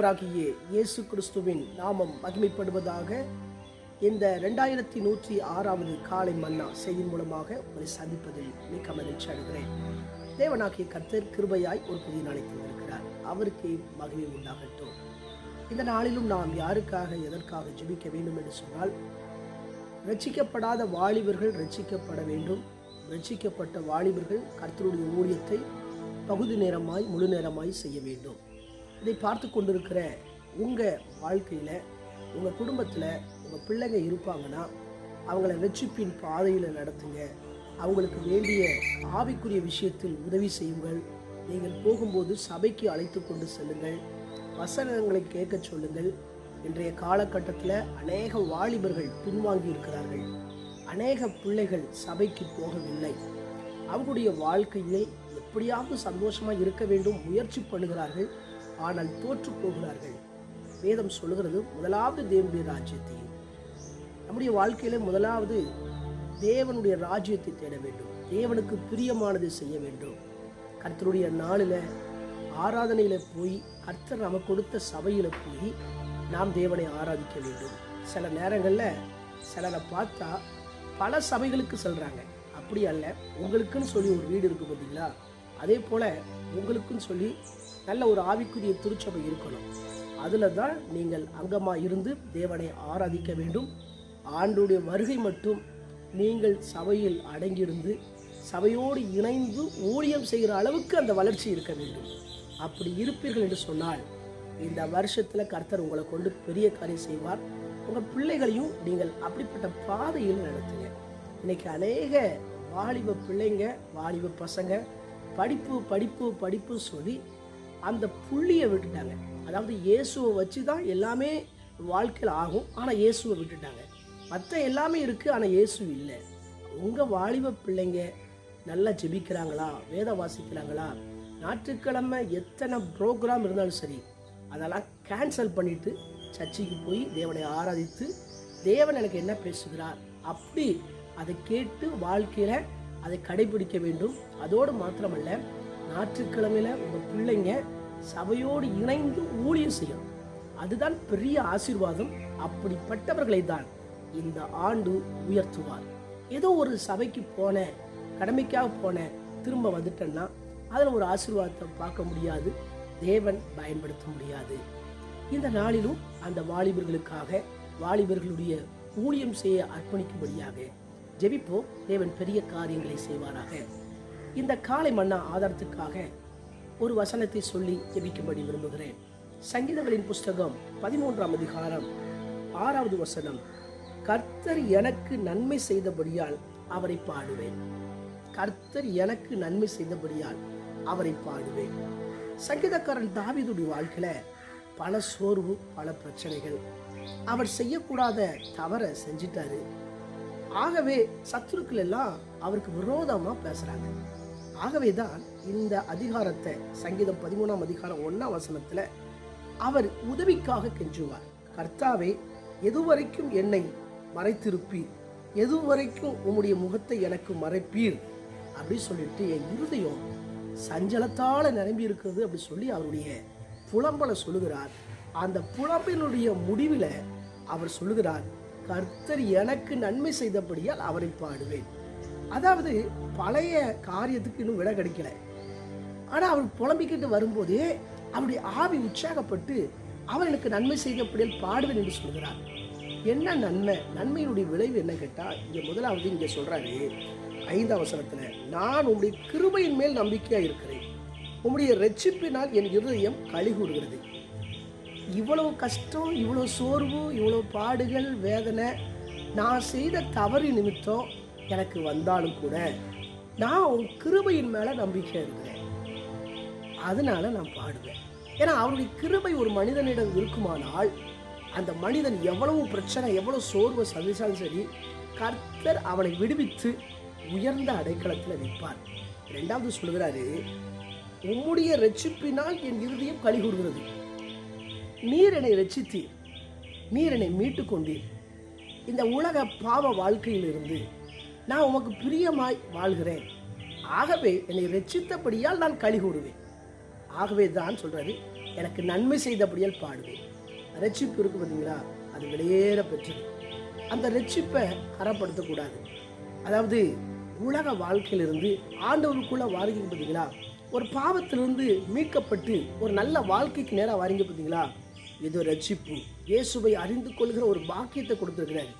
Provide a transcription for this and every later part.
ஆண்டவராகிய இயேசு கிறிஸ்துவின் நாமம் மகிமைப்படுவதாக இந்த ரெண்டாயிரத்தி நூற்றி ஆறாவது காலை மன்னா செய்தியின் மூலமாக உங்களை சந்திப்பதில் மிக்க மகிழ்ச்சி அடைகிறேன். தேவனாகிய கர்த்தர் கிருபையாய் ஒரு புதிய நாளை தந்திருக்கிறார். அவருக்கு மகிமை உண்டாகட்டும். இந்த நாளிலும் நாம் யாருக்காக எதற்காக ஜெபிக்க வேண்டும் என்று சொன்னால் ரட்சிக்கப்படாத வாலிபர்கள் ரட்சிக்கப்பட வேண்டும். ரட்சிக்கப்பட்ட வாலிபர்கள் கர்த்தருடைய ஊழியத்தை பகுதி நேரமாய் முழு நேரமாய் செய்ய வேண்டும். இதை பார்த்து கொண்டிருக்கிற உங்கள் வாழ்க்கையில் உங்கள் குடும்பத்தில் உங்கள் பிள்ளைங்க இருப்பாங்கன்னா அவங்கள வெற்றிப்பின் பாதையில் நடத்துங்க. அவங்களுக்கு வேண்டிய ஆவிக்குரிய விஷயத்தில் உதவி செய்யுங்கள். நீங்கள் போகும்போது சபைக்கு அழைத்து கொண்டு செல்லுங்கள். வசனங்களை கேட்க சொல்லுங்கள். இன்றைய காலகட்டத்தில் அநேக வாலிபர்கள் பின்வாங்கி இருக்கிறார்கள். அநேக பிள்ளைகள் சபைக்கு போகவில்லை. அவங்களுடைய வாழ்க்கையில் எப்படியாவது சந்தோஷமாக இருக்க வேண்டும் முயற்சி பண்ணுகிறார்கள். ஆனால் தோற்று போகிறார்கள். வேதம் சொல்லுகிறது முதலாவது தேவனுடைய ராஜ்யத்தையும் நம்முடைய வாழ்க்கையில் முதலாவது தேவனுடைய ராஜ்யத்தை தேட வேண்டும். தேவனுக்கு பிரியமானது செய்ய வேண்டும். கர்த்தருடைய நாளில் ஆராதனையில் போய் கர்த்தர் நமக்கு கொடுத்த சபையில் போய் நாம் தேவனை ஆராதிக்க வேண்டும். சில நேரங்களில் சிலரை பார்த்தா பல சபைகளுக்கு செல்கிறாங்க அப்படி அல்ல உங்களுக்குன்னு சொல்லி ஒரு வீடு இருக்குது பார்த்தீங்களா? அதே போல் உங்களுக்குன்னு சொல்லி நல்ல ஒரு ஆவிக்குரிய திருச்சபை இருக்கணும். அதில் தான் நீங்கள் அங்கமாக இருந்து தேவனை ஆராதிக்க வேண்டும். ஆண்டுடைய வருகை மட்டும் நீங்கள் சபையில் அடங்கியிருந்து சபையோடு இணைந்து ஊழியம் செய்கிற அளவுக்கு அந்த வளர்ச்சி இருக்க வேண்டும். அப்படி இருப்பீர்கள் என்று சொன்னால் இந்த வருஷத்தில் கர்த்தர் உங்களை கொண்டு பெரிய காரியம் செய்வார். உங்கள் பிள்ளைகளையும் நீங்கள் அப்படிப்பட்ட பாதையில் நடத்துங்க. இன்னைக்கு அநேக வாலிப பிள்ளைங்க வாலிப பசங்க படிப்பு படிப்பு படிப்பு சொல்லி அந்த புள்ளியை விட்டுட்டாங்க. அதாவது இயேசுவை வச்சு தான் எல்லாமே வாழ்க்கையில் ஆகும். ஆனால் இயேசுவை விட்டுட்டாங்க. மற்ற எல்லாமே இருக்குது ஆனால் இயேசு இல்லை. உங்கள் வாலிப பிள்ளைங்க நல்லா ஜெபிக்கிறாங்களா? வேதம் வாசிக்கிறாங்களா? ஞாயிற்றுக்கிழமை எத்தனை ப்ரோக்ராம் இருந்தாலும் சரி அதெல்லாம் கேன்சல் பண்ணிட்டு சர்ச்சுக்கு போய் தேவனை ஆராதித்து தேவன் எனக்கு என்ன பேசுகிறார்? அப்படி அதை கேட்டு வாழ்க்கையில் அதை கடைபிடிக்க வேண்டும். அதோடு மாத்திரமல்ல ஞாயிற்றுக்கிழமையில உங்கள் பிள்ளைங்க சபையோடு இணைந்து ஊழியம் செய்யணும். அதுதான் பெரிய ஆசீர்வாதம். அப்படிப்பட்டவர்களை தான் இந்த ஆண்டு உயர்த்துவார். ஏதோ ஒரு சபைக்கு போன கடமைக்காக போன திரும்ப வந்துட்டேன்னா அதில் ஒரு ஆசீர்வாதத்தை பார்க்க முடியாது. தேவன் பயன்படுத்த முடியாது. இந்த நாளிலும் அந்த வாலிபர்களுக்காக வாலிபர்களுடைய ஊழியம் செய்ய அர்ப்பணிக்கும்படியாக ஜெபிப்போ தேவன் பெரிய காரியங்களை செய்வாராக. இந்த காலை மன்னா ஆதாரத்துக்காக ஒரு வசனத்தை சொல்லி ஜெபிக்கும்படி விரும்புகிறேன். சங்கீதங்களின் புஸ்தகம் பதிமூன்றாம் அதிகாரம் ஆறாவது வசனம். கர்த்தர் எனக்கு நன்மை செய்தபடியால் அவரை பாடுவேன். கர்த்தர் எனக்கு நன்மை செய்தபடியால் அவரை பாடுவேன். சங்கீதக்காரன் தாவிதுடைய வாழ்க்கையில பல சோர்வு பல பிரச்சனைகள். அவர் செய்யக்கூடாத தவற செஞ்சிட்டாரு. ஆகவே சத்துருக்கள் எல்லாம் அவருக்கு விரோதமா பேசுறாங்க. ஆகவே தான் இந்த அதிகாரத்தை சங்கீதம் பதிமூணாம் அதிகாரம் ஒன்றாம் வசனத்தில் அவர் உதவிக்காக கெஞ்சுவார். கர்த்தாவே எதுவரைக்கும் என்னை மறைத்திருப்பீர்? எதுவரைக்கும் உம்முடைய முகத்தை எனக்கு மறைப்பீர்? அப்படி சொல்லிட்டு என் இருதயம் சஞ்சலத்தால் நிரம்பி இருக்கிறது அப்படி சொல்லி அவருடைய புலம்பலை சொல்லுகிறார். அந்த புலம்பினுடைய முடிவில் அவர் சொல்லுகிறார் கர்த்தர் எனக்கு நன்மை செய்தபடியால் அவரை பாடுவேன். அதாவது பழைய காரியத்துக்கு இன்னும் விட கிடைக்கல. ஆனால் அவர் புலம்பிக்கிட்டு வரும்போதே அவருடைய ஆவி உற்சாகப்பட்டு அவர்களுக்கு நன்மை செய்தபடியால் பாடுவேன் என்று சொல்கிறார். என்ன நன்மை? நன்மையினுடைய விளைவு என்ன கேட்டால் இங்கே முதலாவது இங்கே சொல்கிறாரு ஐந்து அவசரத்தில் நான் உம்முடைய கிருபையின் மேல் நம்பிக்கையாக இருக்கிறேன். உம்முடைய ரட்சிப்பினால் என் இருதயம் கழிகூடுகிறது இவ்வளவு கஷ்டம் இவ்வளோ சோர்வு இவ்வளோ பாடுகள் வேதனை நான் செய்த தவறு நிமித்தம் எனக்கு வந்தாலும் கூட நான் உன் கிருபையின் மேலே நம்பிக்கை இருக்கிறேன். அதனால நான் பாடுவேன். ஏன்னா அவருடைய கிருபை ஒரு மனிதனிடம் இருக்குமானால் அந்த மனிதன் எவ்வளவு பிரச்சனை எவ்வளவு சோர்வை சந்திச்சாலும் சரி கர்த்தர் அவனை விடுவித்து உயர்ந்த அடைக்கலத்தில் வைப்பார் ரெண்டாவது சொல்கிறாரு உம்முடைய ரட்சிப்பினால் என் இருதயம் கழி கூறுகிறது நீர் என்னை ரட்சித்தீர் நீர் என்னை மீட்டு கொண்டீர். இந்த உலக பாவ வாழ்க்கையிலிருந்து நான் உமக்கு பிரியமாய் வாழ்கிறேன். ஆகவே என்னை ரட்சித்தபடியால் நான் களி கூறுவேன் ஆகவே தான் சொல்கிறாரு எனக்கு நன்மை செய்தபடியால் பாடுவேன். ரட்சிப்பு இருக்கு பார்த்தீங்களா? அது வெளியேற பெற்றது. அந்த ரட்சிப்பை கரப்படுத்தக்கூடாது. அதாவது உலக வாழ்க்கையிலிருந்து ஆண்டவருக்குள்ள வாரிங்க பார்த்தீங்களா? ஒரு பாவத்திலிருந்து மீட்கப்பட்டு ஒரு நல்ல வாழ்க்கைக்கு நேராக வாரிங்க பார்த்தீங்களா? இது ரட்சிப்பு இயேசுவை அறிந்து கொள்கிற ஒரு பாக்கியத்தை கொடுத்துருக்கிறாரு.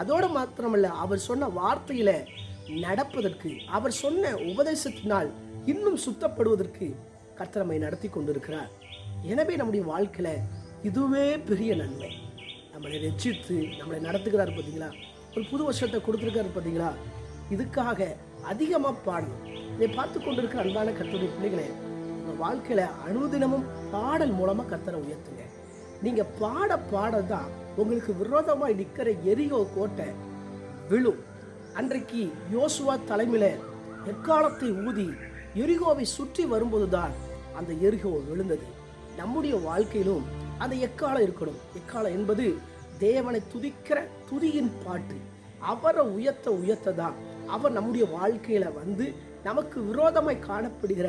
அதோடு மாத்திரமல்ல அவர் சொன்ன வார்த்தையில் நடப்பதற்கு அவர் சொன்ன உபதேசத்தினால் இன்னும் சுத்தப்படுவதற்கு கர்த்தரமை நடத்தி கொண்டிருக்கிறார். எனவே நம்முடைய வாழ்க்கையில இதுவே பெரிய நன்மை. நம்மளை ரட்சித்து நம்மளை நடத்துகிறார் பார்த்தீங்களா? ஒரு புது வருஷத்தை கொடுத்துருக்காரு பார்த்தீங்களா? இதுக்காக அதிகமாக பாடணும். இதை பார்த்து கொண்டிருக்கிற அன்பான கத்தருடைய பிள்ளைகளே உங்கள் வாழ்க்கையில் அனுதினமும் பாடல் மூலமாக கத்தரை உயர்த்துங்க. நீங்கள் பாட பாட தான் உங்களுக்கு விரோதமாய் நிற்கிற எரியோ கோட்டை விழும் அன்றைக்கு யோசுவா தலைமையில எக்காலத்தை ஊதி எரிகோவை சுற்றி வரும்போதுதான் அந்த எரிகோ விழுந்தது. நம்முடைய வாழ்க்கையிலும் அந்த எக்காலம் இருக்கணும்? எக்காலம் என்பது தேவனை துதிக்கிற துதியின் பாட்டு. அவரை உயர்த்த உயர்த்ததான். அவர் நம்முடைய வாழ்க்கையில வந்து நமக்கு விரோதமாய் காணப்படுகிற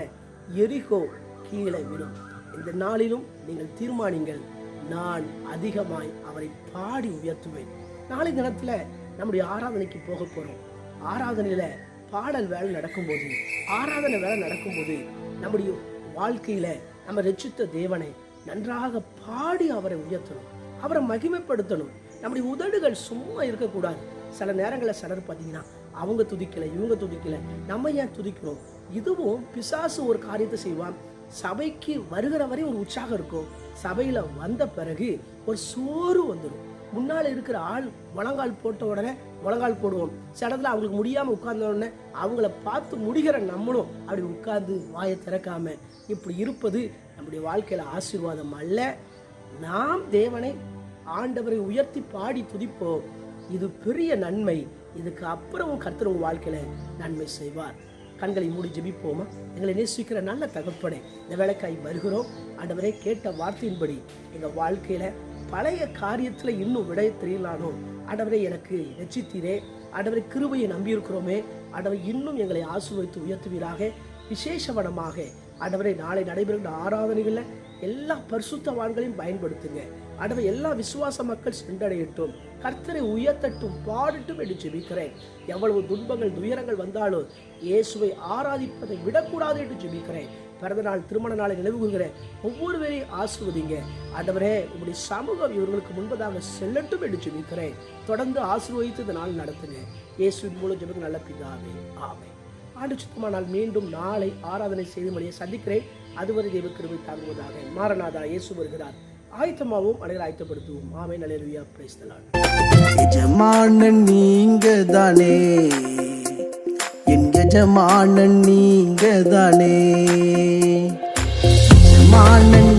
எரிகோ கீழே விடும் இந்த நாளிலும் நீங்கள் தீர்மானிங்கள். நான் அதிகமாய் அவரை பாடி உயர்த்துவேன். நாளை தினத்துல நம்முடைய ஆராதனைக்கு போக போறோம். ஆராதனையில பாடல் வேலை நடக்கும்போது ஆராதனை வேலை நடக்கும்போது நம்முடைய வாழ்க்கையில நம்ம ரட்சித்த தேவனை நன்றாக பாடி அவரை உயர்த்தணும். அவரை மகிமைப்படுத்தணும். நம்முடைய உதடுகள் சும்மா இருக்கக்கூடாது. சில நேரங்களில் சிலர் பார்த்தீங்கன்னா அவங்க துதிக்கலை இவங்க துதிக்கல நம்ம ஏன் துதிக்கிறோம்? இதுவும் பிசாசு ஒரு காரியத்தை செய்வான். சபைக்கு வருகிற வரை ஒரு உற்சாகம் இருக்கும். சபையில வந்த பிறகு ஒரு சோறு வந்துடும் முன்னால் இருக்கிற ஆள் முழங்கால் போட்ட உடனே முழங்கால் போடுவோம். சில இடத்துல அவங்களுக்கு முடியாம உட்கார்ந்த உடனே அவங்கள பார்த்து முடிகிற நம்மளும் அப்படி உட்கார்ந்து வாயை திறக்காம இப்படி இருப்பது நம்முடைய வாழ்க்கையில ஆசீர்வாதம் அல்ல. நாம் தேவனை ஆண்டவரை உயர்த்தி பாடி துதிப்போம். இது பெரிய நன்மை. இதுக்கு அப்புறம் கர்த்தர் உங்கள் வாழ்க்கையில நன்மை செய்வார். கண்களை மூடி ஜெபிப்போமா? எங்களை நேசிக்கிற நல்ல தகப்பனே இந்த வேலைக்காய் வருகிறோம். ஆண்டவரே கேட்ட வார்த்தையின்படி எங்கள் வாழ்க்கையில் பழைய காரியத்தில் இன்னும் விடைய தெரியலானோ? ஆண்டவரே எனக்கு ரட்சித்தீரே. ஆண்டவரை கிருபையை நம்பியிருக்கிறோமே. ஆண்டவர் இன்னும் எங்களை ஆசீர்வதித்து உயர்த்துவீராக. விசேஷவனமாக ஆண்டவரை நாளை நடைபெறுகிற ஆராதனைகளில் எல்லா பரிசுத்தவான்களையும் பயன்படுத்துங்க. ஆண்டவர் எல்லா விசுவாச மக்கள் சென்றடையட்டும். கர்த்தரை உயர்த்தட்டும் பாடட்டும் என்று ஜெபிக்கிறேன். எவ்வளவு துன்பங்கள் துயரங்கள் வந்தாலும் இயேசுவை ஆராதிப்பதை விடக்கூடாது என்று ஜெபிக்கிறேன். பிறந்த நாள் திருமண நாளை நினைவுகிற ஒவ்வொருவரையும் ஆசிர்வதிங்க. ஆண்டவரே உங்களுடைய சமூகம் இவர்களுக்கு முன்பதாக செல்லட்டும் என்று ஜெபிக்கிறேன். தொடர்ந்து ஆசிர்வதித்து இந்த நாள் நடத்துங்க. இயேசுவின் மூலம் ஜெபிக்க நல்ல பிதாவே ஆமை ஆண்டு சுத்தமானால் மீண்டும் நாளை ஆராதனை செய்து மொழியை சந்திக்கிறேன். அதுவரை தெய்வ கிருபை தாங்குவதாக. மாரநாதா இயேசு வருகிறார். ஆயத்தமாகவும் அனைவரை ஆயத்தப்படுத்துவோம். ஆமை நலேருவியா பிரைஸ்தலான் எஜமானன் நீங்க தானே என் எஜமானன் நீங்க தானே எஜமானன்